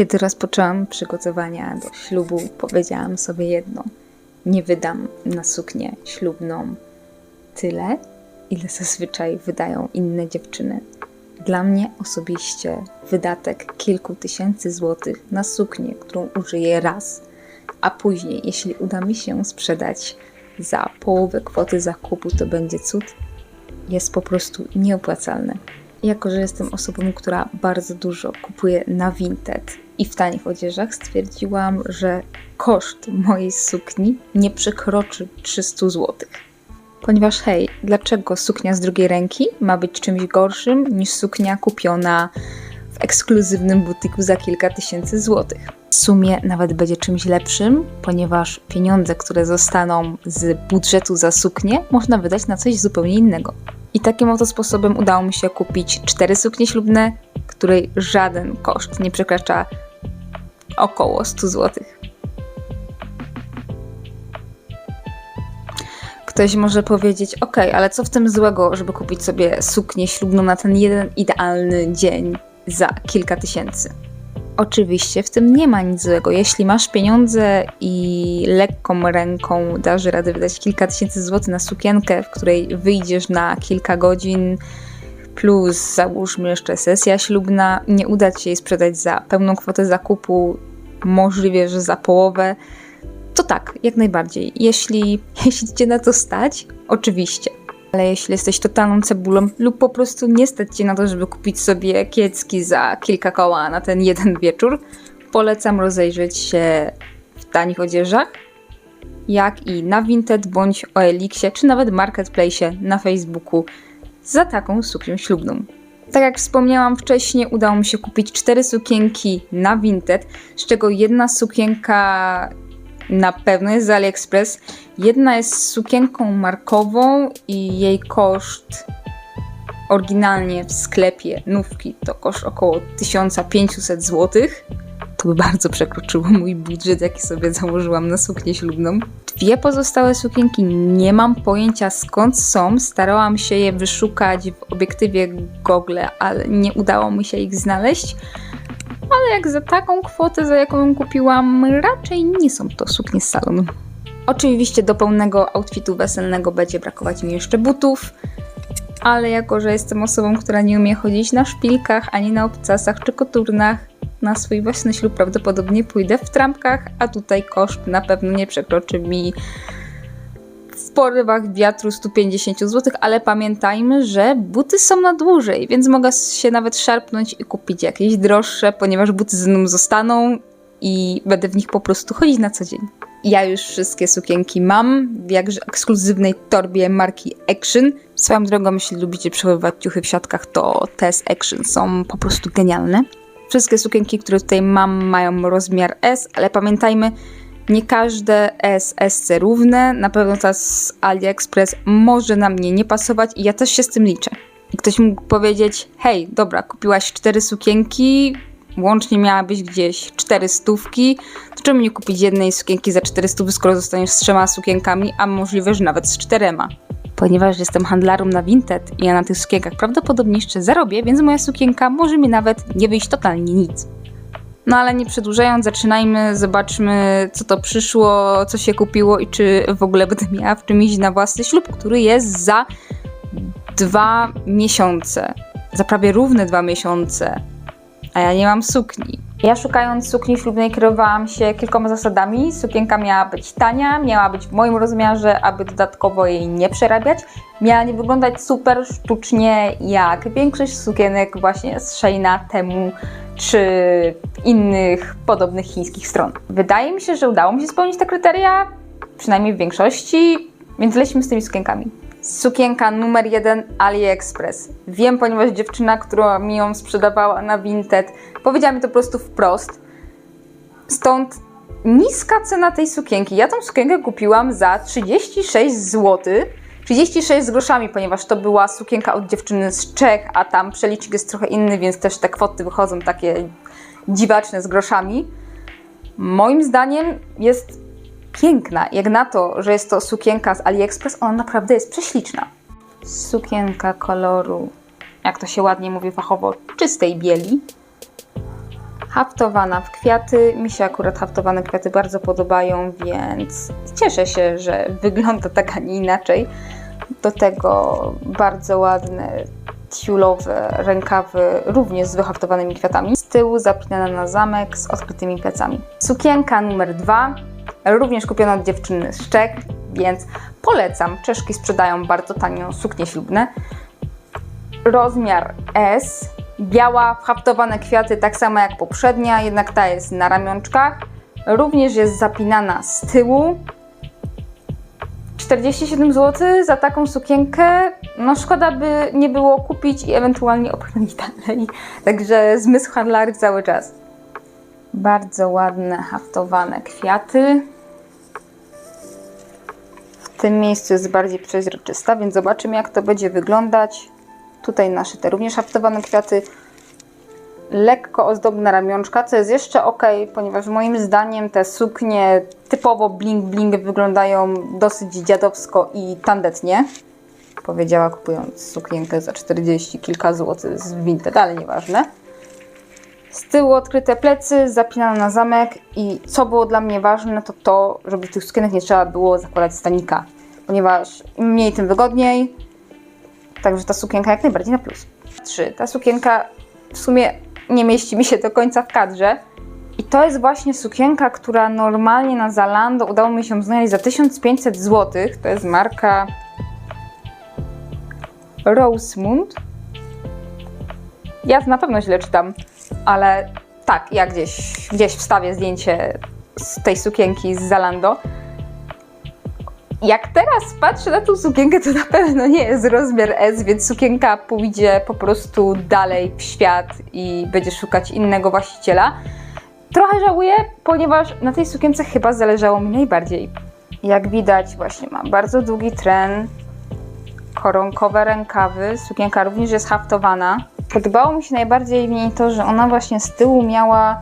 Kiedy rozpoczęłam przygotowania do ślubu, powiedziałam sobie jedno: nie wydam na suknię ślubną tyle, ile zazwyczaj wydają inne dziewczyny. Dla mnie osobiście wydatek kilku tysięcy złotych na suknię, którą użyję raz, a później, jeśli uda mi się sprzedać za połowę kwoty zakupu, to będzie cud, jest po prostu nieopłacalne. Jako, że jestem osobą, która bardzo dużo kupuje na Vinted i w tanich odzieżach, stwierdziłam, że koszt mojej sukni nie przekroczy 300 zł. Ponieważ hej, dlaczego suknia z drugiej ręki ma być czymś gorszym niż suknia kupiona w ekskluzywnym butiku za kilka tysięcy złotych? W sumie nawet będzie czymś lepszym, ponieważ pieniądze, które zostaną z budżetu za suknię, można wydać na coś zupełnie innego. I takim oto sposobem udało mi się kupić cztery suknie ślubne, której żaden koszt nie przekracza około 100 zł. Ktoś może powiedzieć, ok, ale co w tym złego, żeby kupić sobie suknię ślubną na ten jeden idealny dzień za kilka tysięcy? Oczywiście w tym nie ma nic złego. Jeśli masz pieniądze i lekką ręką dasz radę wydać kilka tysięcy złotych na sukienkę, w której wyjdziesz na kilka godzin, plus załóżmy jeszcze sesja ślubna, nie uda ci się jej sprzedać za pełną kwotę zakupu, możliwie, że za połowę, to tak, jak najbardziej. Jeśli, jeśli cię na to stać, oczywiście. Ale jeśli jesteś totalną cebulą lub po prostu nie stać cię na to, żeby kupić sobie kiecki za kilka koła na ten jeden wieczór, polecam rozejrzeć się w tanich odzieżach, jak i na Vinted bądź OLX-ie, czy nawet Marketplace na Facebooku za taką suknią ślubną. Tak jak wspomniałam wcześniej, udało mi się kupić cztery sukienki na Vinted, z czego jedna sukienka na pewno jest z AliExpress. Jedna jest sukienką markową i jej koszt oryginalnie w sklepie nówki to koszt około 1500 zł. To by bardzo przekroczyło mój budżet, jaki sobie założyłam na suknię ślubną. Dwie pozostałe sukienki nie mam pojęcia skąd są. Starałam się je wyszukać w obiektywie Google, ale nie udało mi się ich znaleźć ale jak za taką kwotę, za jaką ją kupiłam, raczej nie są to suknie z salonu. Oczywiście do pełnego outfitu weselnego będzie brakować mi jeszcze butów, ale jako, że jestem osobą, która nie umie chodzić na szpilkach, ani na obcasach czy koturnach, na swój własny ślub prawdopodobnie pójdę w trampkach, a tutaj koszt na pewno nie przekroczy mi w porywach wiatru 150 zł, ale pamiętajmy, że buty są na dłużej, więc mogę się nawet szarpnąć i kupić jakieś droższe, ponieważ buty ze mną zostaną i będę w nich po prostu chodzić na co dzień. Ja już wszystkie sukienki mam w jakże ekskluzywnej torbie marki Action. Swoją drogą, jeśli lubicie przechowywać ciuchy w siatkach, to te z Action są po prostu genialne. Wszystkie sukienki, które tutaj mam, mają rozmiar S, ale pamiętajmy, nie każde SSC równe, na pewno ta z AliExpress może na mnie nie pasować i ja też się z tym liczę. Ktoś mógł powiedzieć, hej, dobra, kupiłaś cztery sukienki, łącznie miałabyś gdzieś cztery stówki, to czemu nie kupić jednej sukienki za cztery stówy, skoro zostaniesz z trzema sukienkami, a możliwe, że nawet z czterema? Ponieważ jestem handlarą na Vinted i ja na tych sukienkach prawdopodobnie jeszcze zarobię, więc moja sukienka może mi nawet nie wyjść totalnie nic. No ale nie przedłużając, zaczynajmy, zobaczmy co to przyszło, co się kupiło i czy w ogóle będę miała w czym iść na własny ślub, który jest za dwa miesiące. Za prawie równe dwa miesiące. A ja nie mam sukni. Ja szukając sukni ślubnej kierowałam się kilkoma zasadami. Sukienka miała być tania, miała być w moim rozmiarze, aby dodatkowo jej nie przerabiać. Miała nie wyglądać super sztucznie jak większość sukienek właśnie z Sheina temu czy innych podobnych chińskich stron. Wydaje mi się, że udało mi się spełnić te kryteria, przynajmniej w większości, więc lecimy z tymi sukienkami. Sukienka numer jeden AliExpress. Wiem, ponieważ dziewczyna, która mi ją sprzedawała na Vinted, powiedziała mi to po prostu wprost. Stąd niska cena tej sukienki. Ja tą sukienkę kupiłam za 36 zł. 36 z groszami, ponieważ to była sukienka od dziewczyny z Czech, a tam przelicznik jest trochę inny, więc też te kwoty wychodzą takie dziwaczne z groszami. Moim zdaniem jest piękna. Jak na to, że jest to sukienka z AliExpress, ona naprawdę jest prześliczna. Sukienka koloru, jak to się ładnie mówi fachowo, czystej bieli. haftowana w kwiaty. Mi się akurat haftowane kwiaty bardzo podobają, więc cieszę się, że wygląda tak, a nie inaczej. Do tego bardzo ładne tiulowe rękawy, również z wyhaftowanymi kwiatami. Z tyłu zapinana na zamek z odkrytymi plecami. Sukienka numer dwa, również kupiona od dziewczyny z Czech, więc polecam. Czeszki sprzedają bardzo tanio suknie ślubne. Rozmiar S, biała, whaftowane kwiaty, tak samo jak poprzednia, jednak ta jest na ramionczkach. Również jest zapinana z tyłu. 47 zł za taką sukienkę. No szkoda by nie było kupić i ewentualnie opchnąć dalej. Także zmysł handlary cały czas. Bardzo ładne haftowane kwiaty. W tym miejscu jest bardziej przeźroczysta, więc zobaczymy jak to będzie wyglądać. Tutaj naszyte również haftowane kwiaty. Lekko ozdobna ramionczka, co jest jeszcze ok, ponieważ moim zdaniem te suknie typowo bling bling wyglądają dosyć dziadowsko i tandetnie. Powiedziała kupując sukienkę za 40 kilka złotych z Vinted, ale nieważne. Z tyłu odkryte plecy, zapinane na zamek i co było dla mnie ważne, to to, żeby tych sukienek nie trzeba było zakładać stanika, ponieważ im mniej, tym wygodniej. Także ta sukienka jak najbardziej na plus. 3. Ta sukienka w sumie nie mieści mi się do końca w kadrze. I to jest właśnie sukienka, która normalnie na Zalando udało mi się znaleźć za 1500 zł. To jest marka Rosemund. Ja na pewno źle czytam, ale tak, ja gdzieś, gdzieś wstawię zdjęcie z tej sukienki z Zalando. Jak teraz patrzę na tą sukienkę, to na pewno nie jest rozmiar S, więc sukienka pójdzie po prostu dalej w świat i będzie szukać innego właściciela. Trochę żałuję, ponieważ na tej sukience chyba zależało mi najbardziej. Jak widać, właśnie ma bardzo długi tren, koronkowe rękawy, sukienka również jest haftowana. Podobało mi się najbardziej w niej to, że ona właśnie z tyłu miała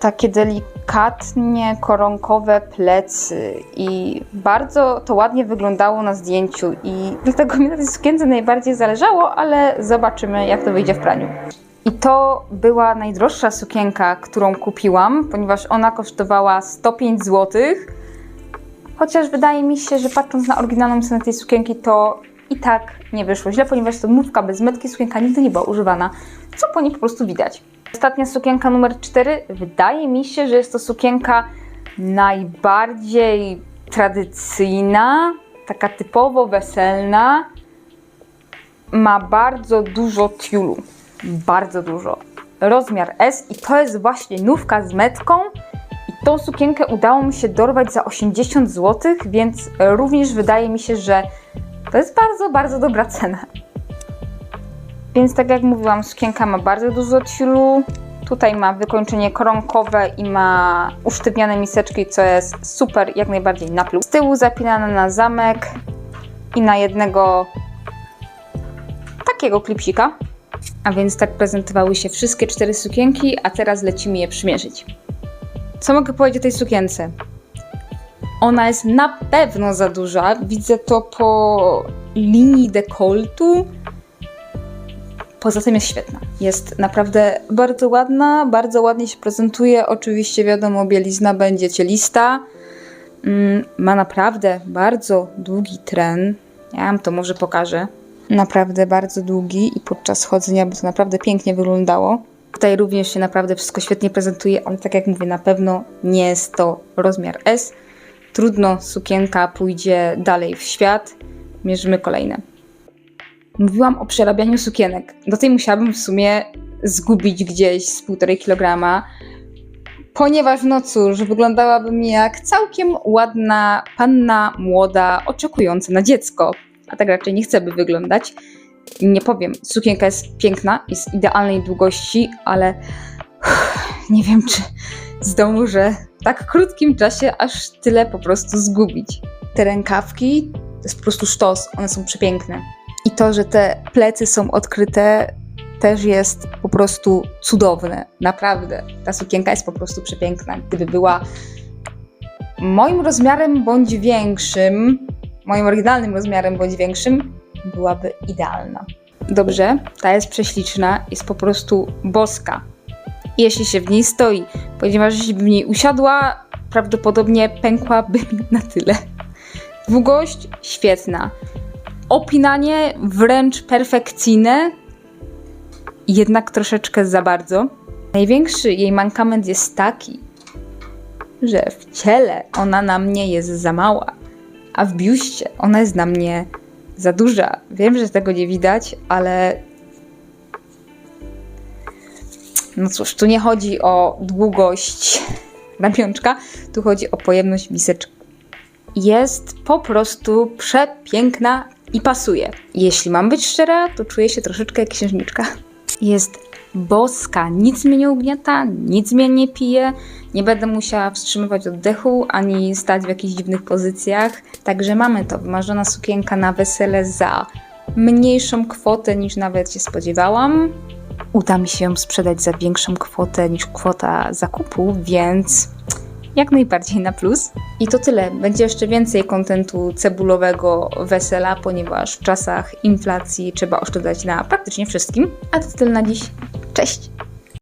takie delikatnie koronkowe plecy i bardzo to ładnie wyglądało na zdjęciu i dlatego mi na tej sukience najbardziej zależało, ale zobaczymy jak to wyjdzie w praniu. I to była najdroższa sukienka, którą kupiłam, ponieważ ona kosztowała 105 zł. Chociaż wydaje mi się, że patrząc na oryginalną cenę tej sukienki, to i tak nie wyszło źle, ponieważ to nówka bez metki, sukienka nigdy nie była używana, co po niej po prostu widać. Ostatnia sukienka numer 4. Wydaje mi się, że jest to sukienka najbardziej tradycyjna, taka typowo weselna. Ma bardzo dużo tiulu. Bardzo dużo. Rozmiar S i to jest właśnie nówka z metką. I tą sukienkę udało mi się dorwać za 80 zł, więc również wydaje mi się, że to jest bardzo, bardzo dobra cena. Więc tak jak mówiłam, sukienka ma bardzo dużo tiulu. Tutaj ma wykończenie koronkowe i ma usztywniane miseczki, co jest super, jak najbardziej na plus. Z tyłu zapinane na zamek i na jednego takiego klipsika. A więc tak prezentowały się wszystkie cztery sukienki, a teraz lecimy je przymierzyć. Co mogę powiedzieć o tej sukience? Ona jest na pewno za duża. Widzę to po linii dekoltu. Poza tym jest świetna. Jest naprawdę bardzo ładna, bardzo ładnie się prezentuje. Oczywiście, wiadomo, bielizna będzie cielista. Mm, ma naprawdę bardzo długi tren. Ja wam to może pokażę. Naprawdę bardzo długi i podczas chodzenia by to naprawdę pięknie wyglądało. Tutaj również się naprawdę wszystko świetnie prezentuje, ale tak jak mówię, na pewno nie jest to rozmiar S. Trudno, sukienka pójdzie dalej w świat. Mierzymy kolejne. Mówiłam o przerabianiu sukienek. Do tej musiałabym w sumie zgubić gdzieś z 1,5 kg, ponieważ no cóż, wyglądałabym jak całkiem ładna panna młoda, oczekująca na dziecko. A tak raczej nie chcę by wyglądać. Nie powiem, sukienka jest piękna, jest idealnej długości, ale nie wiem, czy zdążę w tak krótkim czasie aż tyle po prostu zgubić. Te rękawki to jest po prostu sztos, one są przepiękne. I to, że te plecy są odkryte, też jest po prostu cudowne. Naprawdę. Ta sukienka jest po prostu przepiękna. Gdyby była moim rozmiarem bądź większym, moim oryginalnym rozmiarem bądź większym, byłaby idealna. Dobrze, ta jest prześliczna, jest po prostu boska. Jeśli się w niej stoi, ponieważ jeśli w niej usiadła, prawdopodobnie pękłaby mi na tyle. Długość świetna. Opinanie wręcz perfekcyjne, jednak troszeczkę za bardzo. Największy jej mankament jest taki, że w ciele ona na mnie jest za mała, a w biuście ona jest na mnie za duża. Wiem, że tego nie widać, ale no cóż, tu nie chodzi o długość ramionczka, tu chodzi o pojemność miseczki. Jest po prostu przepiękna i pasuje. Jeśli mam być szczera, to czuję się troszeczkę jak księżniczka. Jest boska, nic mnie nie ugniata, nic mnie nie pije, nie będę musiała wstrzymywać oddechu ani stać w jakichś dziwnych pozycjach. Także mamy to, wymarzona sukienka na wesele za mniejszą kwotę niż nawet się spodziewałam. Uda mi się sprzedać za większą kwotę niż kwota zakupu, więc jak najbardziej na plus. I to tyle. Będzie jeszcze więcej kontentu cebulowego wesela, ponieważ w czasach inflacji trzeba oszczędzać na praktycznie wszystkim. A to tyle na dziś. Cześć!